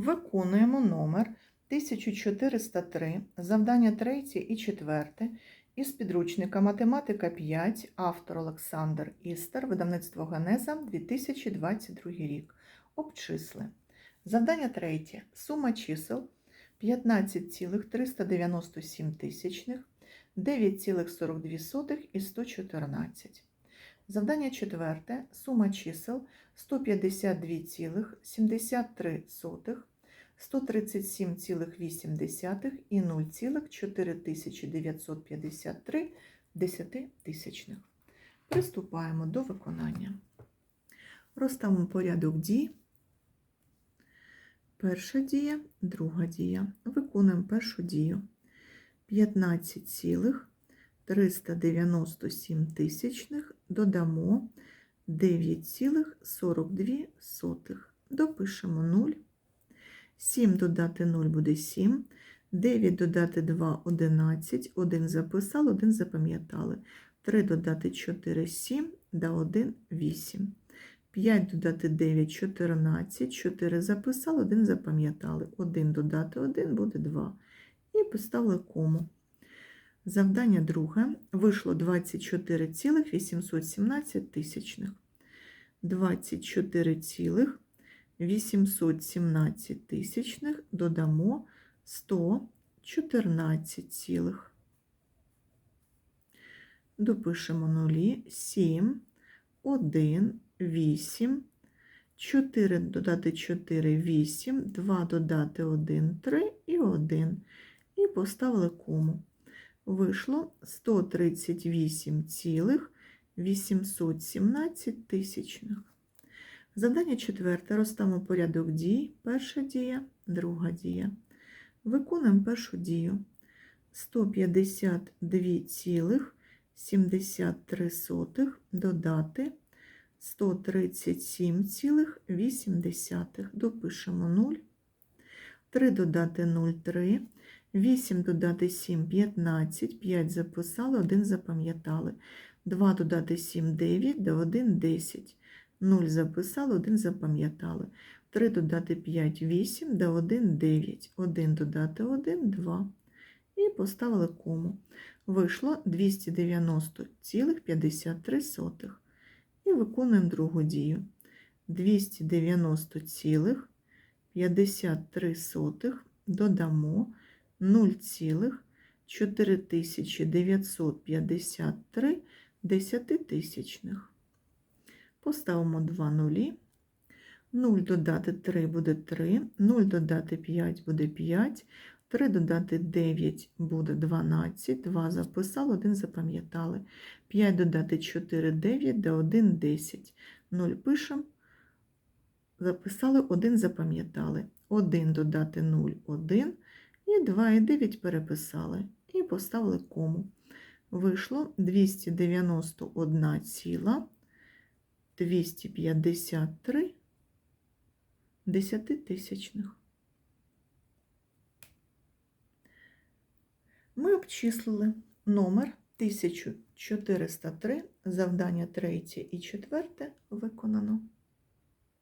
Виконуємо номер 1403, завдання 3 і 4 із підручника Математика 5, автор Олександр Істер, видавництво Генеза, 2022 рік. Обчисли. Завдання 3. Сума чисел 15,397 тисячних, 9,42 і 114. Завдання 4. Сума чисел 152,73, 137,8 і 0,4953 десятитисячних. Приступаємо до виконання. Розставимо порядок дій. Перша дія, друга дія. Виконуємо першу дію. 15,397 тисячних додамо 9,42. Допишемо 0. 7 додати 0 буде 7. 9 додати 2 11. 1 записали, 1 запам'ятали. 3 додати 4 7, да 1 8. 5 додати 9 14. 4 записали, 1 запам'ятали. 1 додати 1 буде 2. І поставили кому. Завдання друге. Вийшло 24,817 тисячних. 24,817 тисячних додамо 114 цілих. Допишемо нулі 7, 1, 8, 4 додати 4, 8, 2 додати 1, 3 і 1. І поставили кому. Вийшло 138,817 тисячних. Завдання четверте. Розставимо порядок дій. Перша дія, друга дія. Виконуємо першу дію. 152,73 додати 137,8. Допишемо 0. 3 додати 0, 3. 8 додати 7 15, 5 записали, 1 запам'ятали. 2 додати 7 9, до 1 10. 0 записали, 1 запам'ятали. 3 додати 5 8, до 1 9. 1 додати 1 2. І поставили кому. Вийшло 290,53. І виконуємо другу дію. 290,53 додамо 0,4953 десятитисячних. Поставимо 2 нулі. 0 додати 3 буде 3, 0 додати 5 буде 5, 3 додати 9 буде 12, 2 записали, 1 запам'ятали. 5 додати 4 9, до 1 10. 0 пишемо, записали, 1 запам'ятали. 1 додати 0 1. І 2 і 9 переписали і поставили кому. Вийшло 291 ціла 253 десятитисячних. Ми обчислили номер 1403, завдання 3 і 4 виконано.